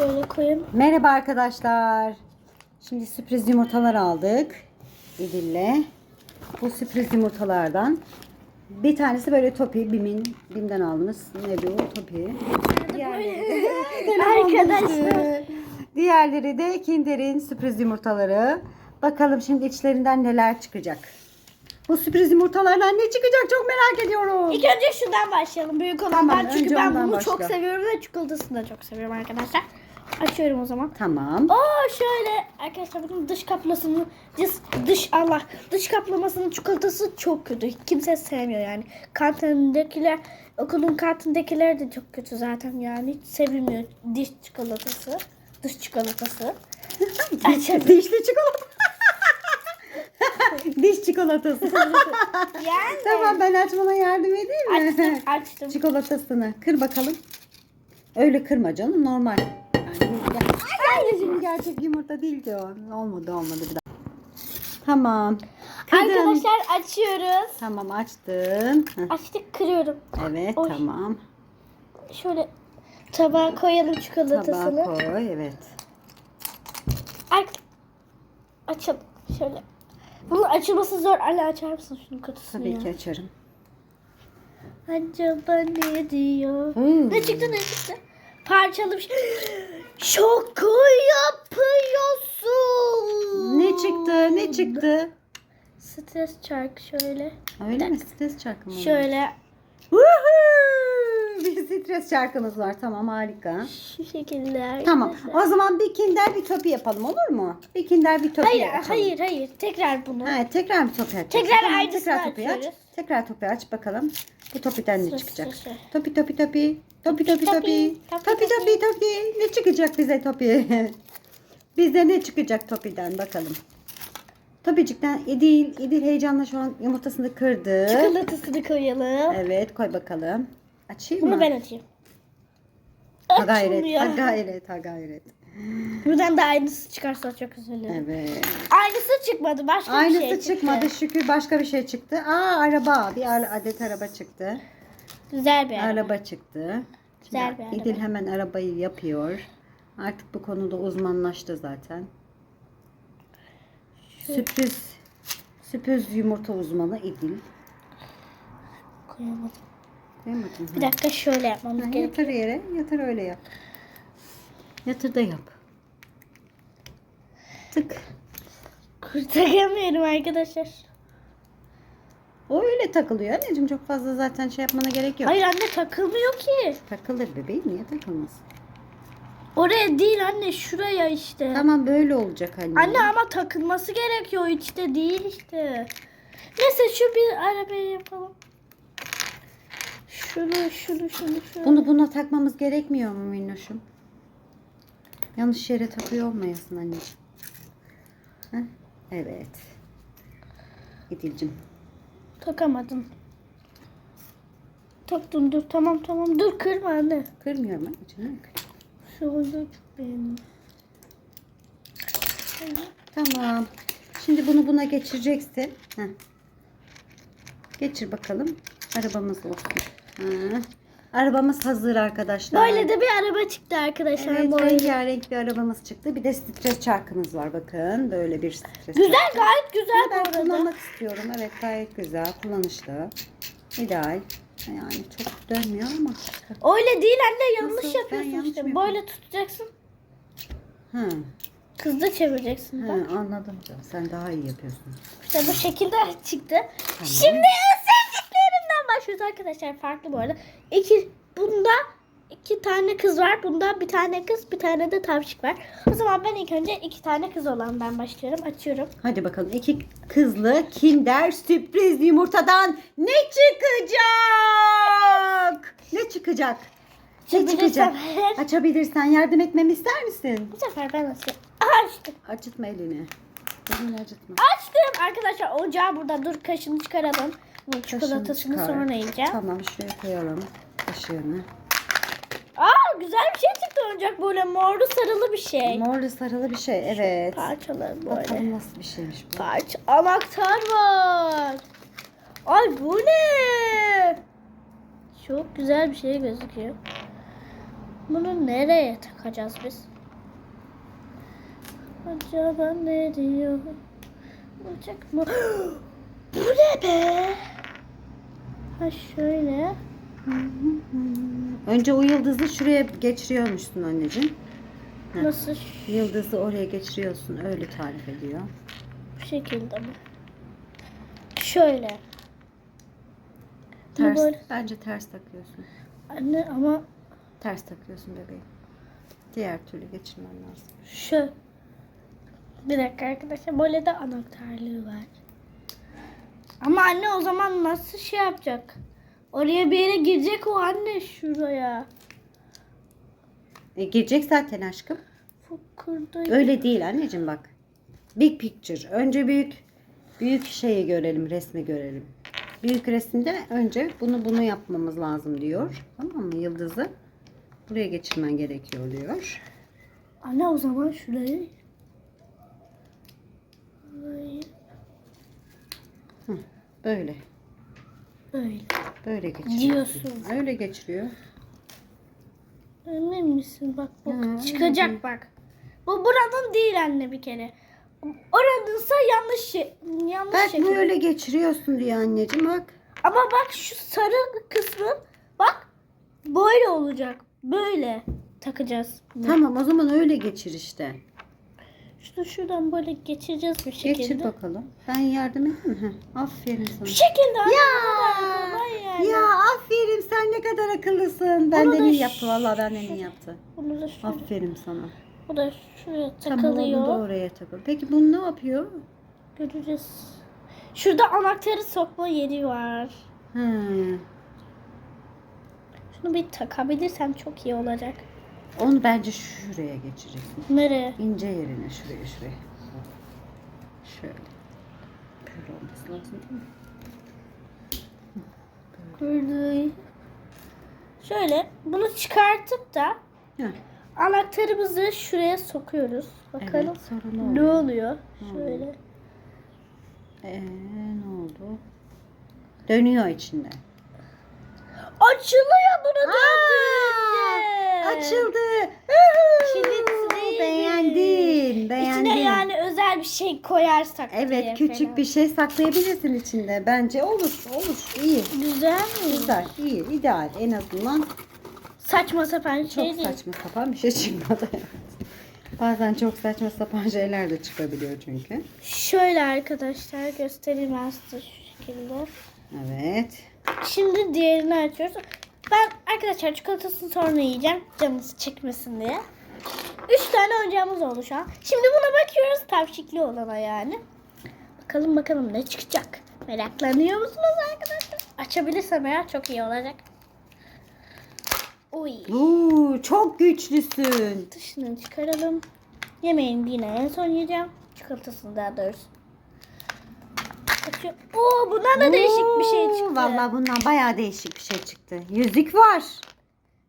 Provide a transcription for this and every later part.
Şöyle koyayım. Merhaba arkadaşlar. Şimdi sürpriz yumurtalar aldık. İdil'le. Bu sürpriz yumurtalardan bir tanesi böyle topi. Bim'in, Bim'den aldığımız ne bu topi. Diğerleri Arkadaşlar. Diğerleri de Kinder'in sürpriz yumurtaları. Bakalım şimdi içlerinden neler çıkacak. Bu sürpriz yumurtalardan ne çıkacak çok merak ediyorum. İlk önce şundan başlayalım. Büyük olandan. Tamam, Çünkü ben bunu başla. çok seviyorum ve çikolatasını da çok seviyorum arkadaşlar. Açıyorum o zaman. Tamam. Oo şöyle arkadaşlar bunun dış kaplasını dış, dış Allah dış kaplamasının çikolatası çok kötü. Kimse sevmiyor yani. Kantindekiler okulun kantindekiler de çok kötü zaten yani. Hiç sevilmiyor diş çikolatası. Dış çikolatası. Açalım. Dişli çikolata. Diş çikolatası. Yani tamam ben açmana yardım edeyim mi? açtım açtım. Çikolatasını kır bakalım. Öyle kırma canım normal. Şimdi gerçek yumurta değil ki o. Olmadı olmadı bir daha. Tamam. Kırdın. Arkadaşlar açıyoruz. Tamam açtın. Heh, Açtık kırıyorum. Evet Oy. tamam. Şöyle tabağa koyalım çikolatasını. Tabağa koy evet. Ay, açalım şöyle. Bunun açılması zor. Ali açar mısın şunun kutusunu Tabii ya? ki açarım. Acaba ne diyor? Hmm. Ne çıktı ne çıktı? Şey. Şoku yapıyorsun. Ne çıktı ne çıktı? Stres çark şöyle. Öyle mi? Stres şarkı mı? Şöyle Woohoo! Bir stres şarkımız var. Tamam harika. şu şekilde. Tamam. O zaman bir kinder bir topi yapalım olur mu? Bir kinder bir topi Hayır açalım. hayır hayır. Tekrar bunu. Ha, tekrar bir topi aç. Tekrar Tamam, aynısını tekrar topi aç. Tekrar topi aç bakalım. Bu topiden ne çıkacak? sıra. Topi topi topi. Topi topi topi, topi. topi, Topi topi topi. Ne çıkacak bize topi? bize ne çıkacak topiden bakalım. Topicikten İdil, İdil heyecanla şu an yumurtasını kırdı. Çikolatasını koyalım. Evet koy bakalım. Açayım Bunu mı? ben açayım. Ha gayret, Açılmıyor. ha gayret, ha gayret. Buradan da aynısı çıkarsa çok üzülürüm. Evet. Aynısı çıkmadı. Başka Aynısı bir şey çıktı. çıkmadı şükür başka bir şey çıktı. Aa araba, bir ar- adet araba çıktı. Güzel bir araba. Araba çıktı. Güzel Şimdi bir araba. İdil hemen arabayı yapıyor. Artık bu konuda uzmanlaştı zaten. Sürpriz sürpriz yumurta uzmanı İdil. Koyamadım. Bir dakika şöyle yapmamız Ha, gerekiyor. Yatır yere, yatır öyle yap. Yatır da yap. Tık. Kurtaramıyorum arkadaşlar. O öyle takılıyor anneciğim. Çok fazla zaten şey yapmana gerek yok. Hayır anne takılmıyor ki. Takılır bebeğim niye takılmasın? Oraya değil anne şuraya işte. Tamam böyle olacak anne. Anne ama takılması gerekiyor içte değil işte. Neyse şu bir arabayı yapalım. Şunu şunu şunu şunu. Bunu buna takmamız gerekmiyor mu minnoşum? Yanlış yere takıyor olmayasın anneciğim. Heh, Evet. İdil'cim. Takamadım. Taktım dur tamam tamam dur kırma anne. Kırmıyorum anneciğim. Şu oyunu çok beğendim. Tamam. Şimdi bunu buna geçireceksin. Heh. Geçir bakalım. Arabamız olsun. Arabamız hazır arkadaşlar. Böyle de bir araba çıktı arkadaşlar. Evet, böyle. rengarenk bir arabamız çıktı. Bir de stres çarkımız var bakın. Böyle bir stres Güzel çarkı. gayet güzel bu Ben arada. kullanmak istiyorum. Evet gayet güzel. Kullanışlı. İdeal. Yani çok dönmüyor ama. Öyle değil anne yanlış Nasıl? Ben yapıyorsun yanlış işte. Böyle tutacaksın. Hı. Hızlı çevireceksin. Bak. Hı, anladım. canım. Sen daha iyi yapıyorsun. İşte bu şekilde çıktı. Şimdi en sevdiklerimden başlıyoruz arkadaşlar. Farklı bu arada. İki, bunda iki tane kız var. Bunda bir tane kız, bir tane de tavşik var. O zaman ben ilk önce iki tane kız olandan başlıyorum. Açıyorum. Hadi bakalım. iki kızlı Kinder sürpriz yumurtadan ne çıkacak? Ne çıkacak? Ne çıkacak? eğer. Açabilirsen yardım etmemi ister misin? Bu sefer ben. Aha, açtım. Acıtma elini. Elini acıtma. Açtım. Arkadaşlar ocağı burada. Dur kaşını çıkaralım. Bu çikolatasını çıkar. sonra yiyeceğim. Tamam şuraya koyalım kaşığını. Aa güzel bir şey çıktı oyuncak böyle morlu sarılı bir şey. Morlu sarılı bir şey. Evet. Parçaları böyle. Bakalım nasıl bir şeymiş bu. Parça anahtar var. Ay bu ne? Çok güzel bir şey gözüküyor. Bunu nereye takacağız biz? Acaba ne diyor? Olacak mı? Bu ne be? Ha şöyle. Önce o yıldızı şuraya geçiriyormuşsun anneciğim. Heh. Nasıl Yıldızı oraya geçiriyorsun. Öyle tarif ediyor. bu şekilde mi? Şöyle. Ters. böyle- Bence ters takıyorsun. Anne ama Ters takıyorsun bebeğim. Diğer türlü geçirmen lazım. şu. Bir dakika arkadaşlar böyle de anahtarlığı var. Ama anne o zaman nasıl şey yapacak? Oraya bir yere girecek o anne şuraya. E, girecek zaten aşkım. Fokurda. Öyle değil anneciğim bak. Big picture. Önce büyük büyük şeyi görelim, resmi görelim. Büyük resimde önce bunu bunu yapmamız lazım diyor. Tamam mı? Yıldızı buraya geçirmen gerekiyor diyor. Anne o zaman şurayı. Burayı Böyle. Böyle. Böyle geçiriyor. Diyorsun. Öyle geçiriyor. Emin misin? Bak bak Hı, çıkacak hı. bak. Bu buranın değil anne bir kere. Oranınsa yanlış şey, yanlış Bak şekilde. böyle geçiriyorsun diye anneciğim bak. Ama bak şu sarı kısmı bak böyle olacak. Böyle takacağız. Tamam o zaman öyle geçir işte. Şunu şuradan böyle geçireceğiz bir şekilde. Geçir bakalım. Ben yardım edeyim mi? Heh, aferin sana. Bu şekilde. Ya, yani. ya aferin sen ne kadar akıllısın. Benden iyi yaptı vallahi benden iyi yaptı. Bunu da şuraya, Aferin sana. bu da şuraya Tamam onu da takılıyor. oraya takıl. Peki bunu ne yapıyor? Göreceğiz. Şurada anahtarı sokma yeri var. He. Şunu bir takabilirsem çok iyi olacak. Onu bence şuraya geçireceksin. Nereye? İnce yerine şuraya şuraya. Şöyle. Böyle olması lazım değil mi? Gördüğü. Şöyle bunu çıkartıp da Heh. anahtarımızı şuraya sokuyoruz. Bakalım Evet, sonra ne ne oluyor? oluyor. Şöyle. Ee, ne oldu? Dönüyor içinde. Açılıyor bunu Aa, döndürünce. Açıldı. Kilitliymiş. Beğendim. Beğendim. İçine yani özel bir şey koyarsak diye Evet küçük falan. bir şey saklayabilirsin içinde. Bence olur. Olur. İyi. Güzel mi? Güzel. iyi, ideal. En azından Saçma sapan çok şey değil. saçma sapan bir şey çıkmadı. Bazen çok saçma sapan şeyler de çıkabiliyor çünkü. Şöyle arkadaşlar göstereyim ben size şu şekilde. Evet. Şimdi diğerini açıyoruz. Ben arkadaşlar çikolatasını sonra yiyeceğim. Canınız çekmesin diye. Üç tane oyuncağımız oldu şu an. Şimdi buna bakıyoruz. Tavşikli olana yani. Bakalım bakalım ne çıkacak. Meraklanıyor musunuz arkadaşlar? Açabilirsem eğer çok iyi olacak. Uy. Oo, çok güçlüsün. Dışını çıkaralım. Yemeğini yine en son yiyeceğim. Çikolatasını daha doğrusu. Açıyor. Oo bundan da değişik bir şey Oo, çıktı. Vallahi bundan bayağı değişik bir şey çıktı. Yüzük var.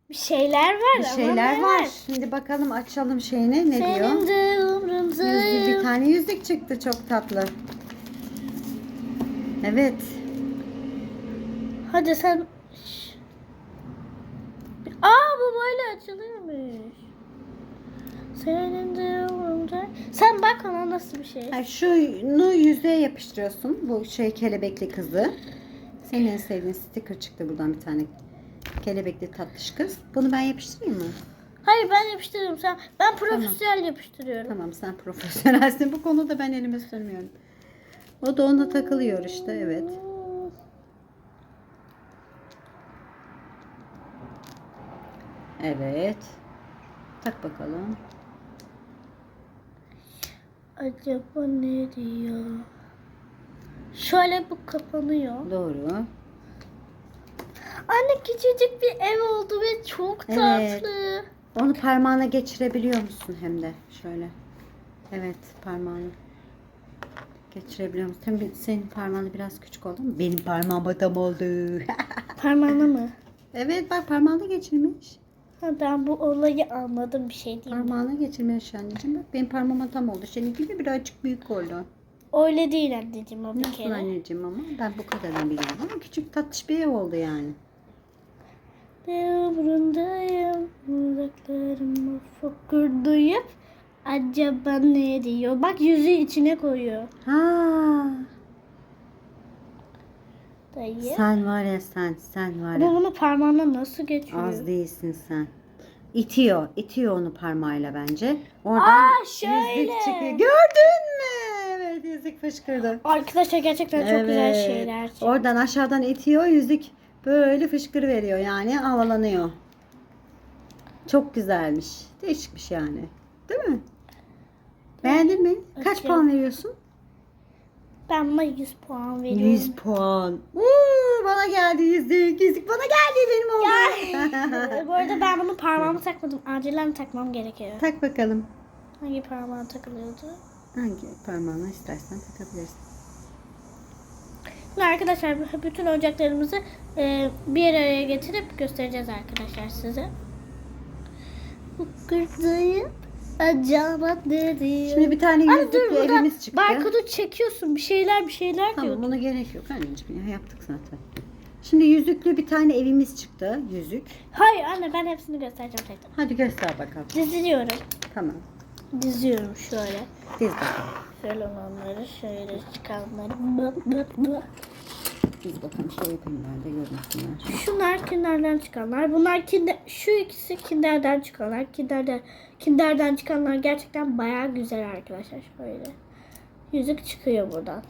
Bir şeyler var Bir şeyler ne var. Şimdi bakalım açalım şeyini. Ne diyor? Senin de umrunda. Yüzük, bir tane yüzük çıktı çok tatlı. Evet. Hadi sen. Aa bu böyle açılıyormuş. Senin de umrunda. Sen bak ona nasıl bir şey. Ha, şunu yüzeye yapıştırıyorsun. Bu şey kelebekli kızı. Senin en sevdiğin sticker çıktı buradan bir tane. Kelebekli tatlış kız. Bunu ben yapıştırayım mı? Hayır ben yapıştırıyorum sen. Ben profesyonel yapıştırıyorum. Tamam sen profesyonelsin. Bu konuda ben elimi sürmüyorum. O da ona takılıyor işte evet. Evet. Tak bakalım. Acaba ne diyor? Şöyle bu kapanıyor. Doğru. Anne küçücük bir ev oldu ve çok Evet. tatlı. Onu parmağına geçirebiliyor musun hem de şöyle. Evet parmağını geçirebiliyor musun? Tabii senin parmağını biraz küçük oldu mu? Benim parmağım tam oldu. Parmağına mı? evet bak parmağına geçirmiş. Ha, ben bu olayı anladım bir şey değil. Parmağına geçirmiş anneciğim. Bak benim parmağıma tam oldu. Seninki de birazcık büyük oldu. Öyle değil anneciğim o bir Nasıl kere. anneciğim ama ben bu kadarını biliyorum ama küçük tatlış bir ev oldu yani. Ömründeyim uzaklarımı fokurdayıp acaba ne diyor? Bak yüzü içine koyuyor. Ha. Dayı. Sen var ya sen, sen var ya. bunu parmağına nasıl geçiyor? Az değilsin sen. İtiyor, itiyor onu parmağıyla bence. Oradan Aa, şöyle. yüzük çıkıyor. Gördün mü? Evet yüzük fışkırdı. Arkadaşlar gerçekten çok güzel şeyler. Oradan aşağıdan itiyor yüzük böyle fışkır veriyor yani havalanıyor. Çok güzelmiş. Değişikmiş yani. Değil mi? Beğendin mi? Kaç Evet. puan veriyorsun? Ben buna 100 puan veriyorum. 100 puan. Uuu, bana geldi yüzük. Yüzük bana geldi benim oğlum. Bu arada ben bunu parmağıma takmadım. Acilen takmam gerekiyor. Tak bakalım. Hangi parmağa takılıyordu? Hangi parmağına istersen takabilirsin. Şimdi arkadaşlar bütün oyuncaklarımızı e, bir araya getirip göstereceğiz arkadaşlar size. Fıkırdayıp acaba diyor? Şimdi bir tane Anne dur burada evimiz çıktı. barkodu çekiyorsun bir şeyler bir şeyler Tamam diyor. buna gerek yok anneciğim ya yaptık zaten. Şimdi yüzüklü bir tane evimiz çıktı. Yüzük. Hayır anne ben hepsini göstereceğim tekrar. Hadi göster bakalım. Diziyorum. Tamam. Diziyorum şöyle. Diz bakalım. Şöyle olanları şöyle çıkanları. Bı, bı, bı. Diz bakalım. Şöyle de görünsünler. Şunlar kinderden çıkanlar. Bunlar kinder, şu ikisi kinderden çıkanlar. Kinderden, kinderden çıkanlar gerçekten bayağı güzel arkadaşlar. Şöyle. Yüzük çıkıyor buradan.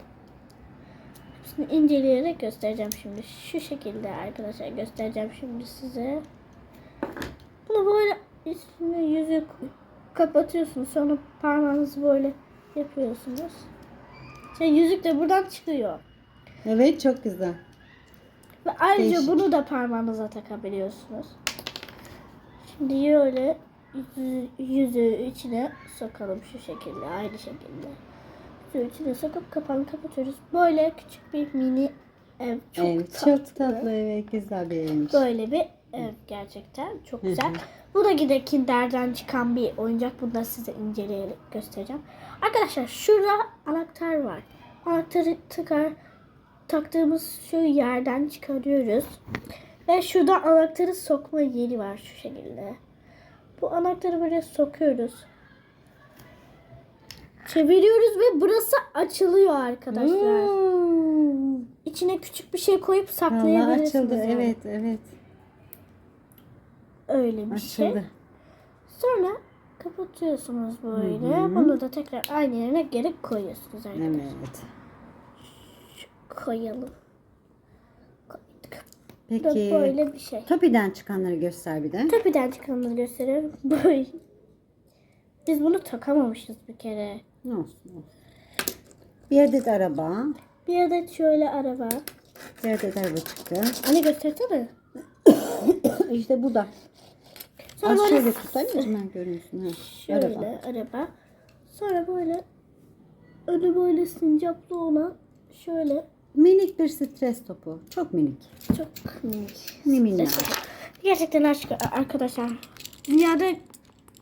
Hepsini inceleyerek göstereceğim şimdi. Şu şekilde arkadaşlar göstereceğim şimdi size. Bunu böyle üstüne yüzük kapatıyorsunuz. Sonra parmağınızı böyle yapıyorsunuz. Şey, yüzük de buradan çıkıyor. Evet çok güzel. Ve ayrıca Değişik. bunu da parmağınıza takabiliyorsunuz. Şimdi böyle yüzü, yüzüğü içine sokalım şu şekilde, aynı şekilde. Yüzüğü içine sokup kapağını kapatıyoruz. Böyle küçük bir mini ev. Çok evet, tatlı. çok tatlı evet güzel bir evmiş. Böyle bir ev gerçekten çok güzel. Bu da yine Kinder'den çıkan bir oyuncak. Bunu da size inceleyerek göstereceğim. Arkadaşlar şurada anahtar var. Anahtarı tıkar taktığımız şu yerden çıkarıyoruz. Ve şurada anahtarı sokma yeri var şu şekilde. Bu anahtarı böyle sokuyoruz. Çeviriyoruz ve burası açılıyor arkadaşlar. Hmm. İçine küçük bir şey koyup Vallahi saklayabilirsiniz. açıldı yani. evet evet Öyle bir şey. açıldı. Sonra kapatıyorsunuz böyle. Hı hı. Bunu da tekrar aynı yerine geri koyuyorsunuz arkadaşlar. Evet. Koyalım. Koyduk. Bu da Peki böyle bir şey. Topi'den çıkanları göster bir de. Tepeden çıkanları gösteriyorum. Böyle. Biz bunu takamamışız bir kere. Ne olsun olsun. Bir adet araba. Bir adet şöyle araba. Bir adet araba çıktı. Anne göstersene. işte bu da. Sonra Az böyle, şöyle tutayım ben görünsün. Ha. şöyle Araba. araba. Sonra böyle önü böyle sincaplı olan şöyle Minik bir stres topu. Çok minik. çok minik. Ne minnak. Gerçekten aşk arkadaşlar. Dünyada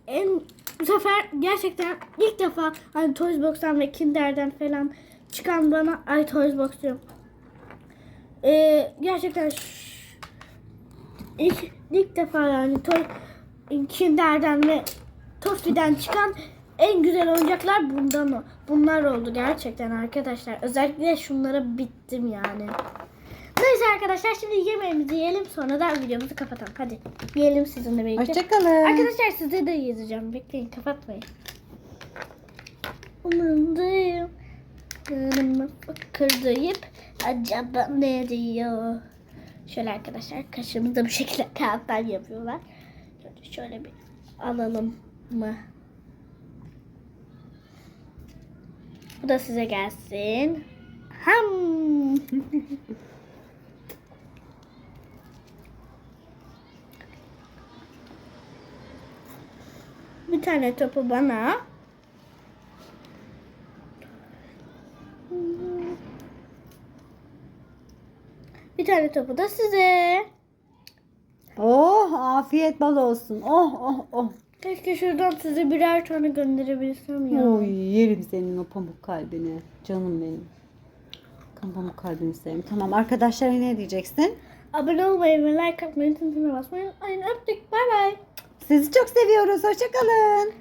en bu sefer gerçekten ilk defa hani Toys Box'tan ve Kinder'den falan çıkan bana ay Toys Box diyorum. Ee, gerçekten ilk, ilk defa yani Toy Kinder'den ve Toffee'den çıkan en güzel oyuncaklar bundan o. Bunlar oldu gerçekten arkadaşlar. Özellikle şunlara bittim yani. Neyse arkadaşlar şimdi yemeğimizi yiyelim sonra da videomuzu kapatalım. Hadi yiyelim sizinle birlikte. Hoşçakalın. Arkadaşlar size de yazacağım. Bekleyin kapatmayın. Umundayım. Yanıma fıkırdayıp acaba ne diyor? Şöyle arkadaşlar kaşığımızı da bu şekilde kağıttan yapıyorlar. Şöyle bir alalım mı? Bu da size gelsin. Ham. Bir tane topu bana. Bir tane topu da size. Oh afiyet bal olsun. Oh oh oh. Keşke şuradan size birer tane gönderebilsem ya. Oy yerim senin o pamuk kalbini. Canım benim. Pamuk kalbini seveyim. Tamam arkadaşlara ne diyeceksin? Abone olmayı ve like atmayı, tintine basmayı unutmayın. Öptük. Bay bay. Sizi çok seviyoruz. Hoşçakalın.